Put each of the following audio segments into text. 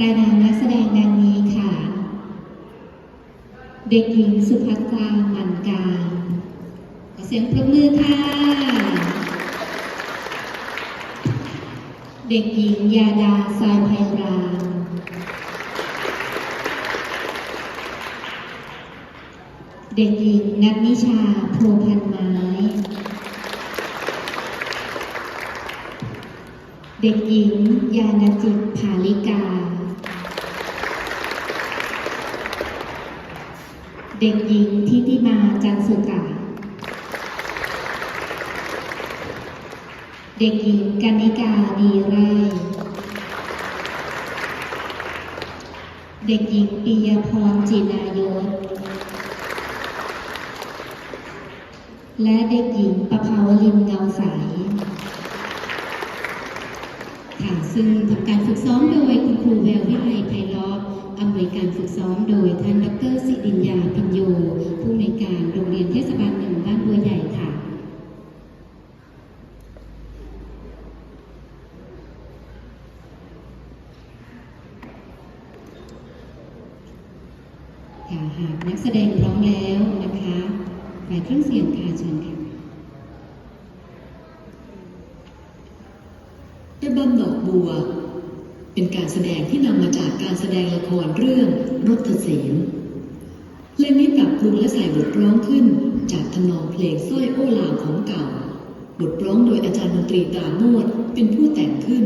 รายนามนักแสดงดังนี้ค่ะ เด็กหญิงสุภัตรามันการขอเสียงปรบมือค่ะ เด็กหญิงยาดาสายไพรา เด็กหญิงนัทนิชาโพพันไม้ เด็กหญิงยานจิตภาลิกา เด็กหญิงทิติมาจันสุกาเด็กหญิงกนิกาดีไร่เด็กหญิงปิยพรจินายศ และเด็กหญิงประภาวลินเงาใสค่ะซึ่งทำการฝึกซ้อมโดยคุณครูแวววิไลไพเราะ อำนวยการฝึกซ้อมโดยท่านดรสิรินยาพิญโย ผู้ในวยการโรงเรียนเทศบาลหนึ่งบ้านบัวใหญ่ค่ะค่ะหากนักแสดงพร้อมแล้วนะคะฝ่ายเครื่องเสียงค่ะเชิญค่ะ ระบำดอกบัว เป็นการแสดงที่นำมาจากการ ครเรื่องรถเสนเพลงนี้ปรับปรุงและใส่บทร้องขึ้น จากทำนองเพลงสร้อยโอลาวของเก่า บทร้องโดยอาจารย์ดนตรีตาโมดเป็นผู้แต่งขึ้น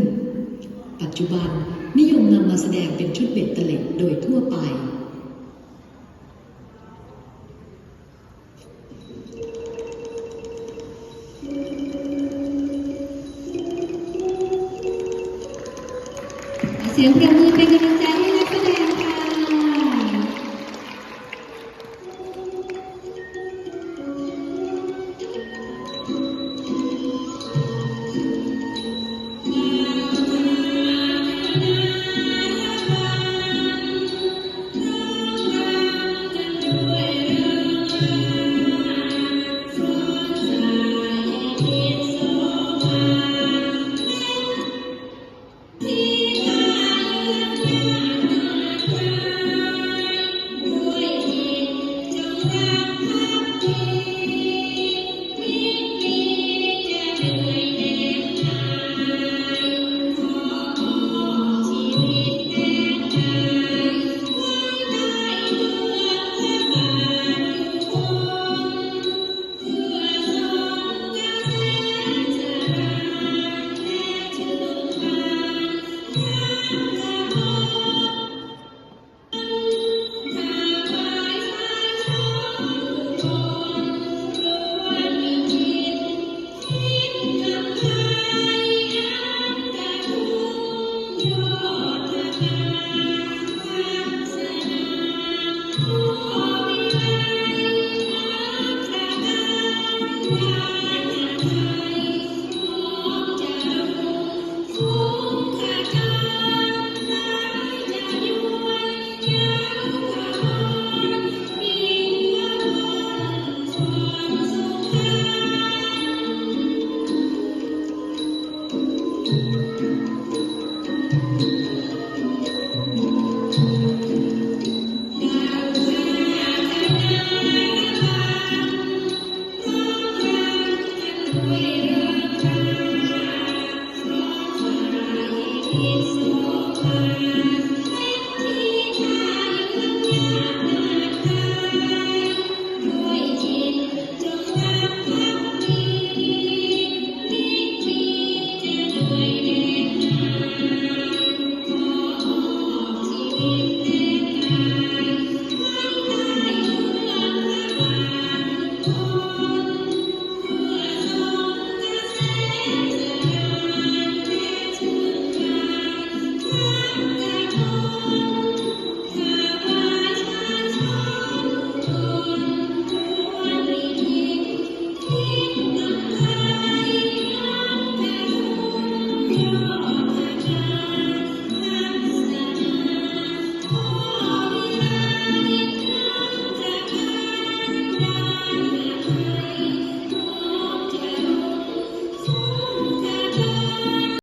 ปัจจุบันนิยมนำมาแสดงเป็นชุดเบ็ดตะเล็ดโดยทั่วไปเสียงปรบมือเป็นกำลังใจให้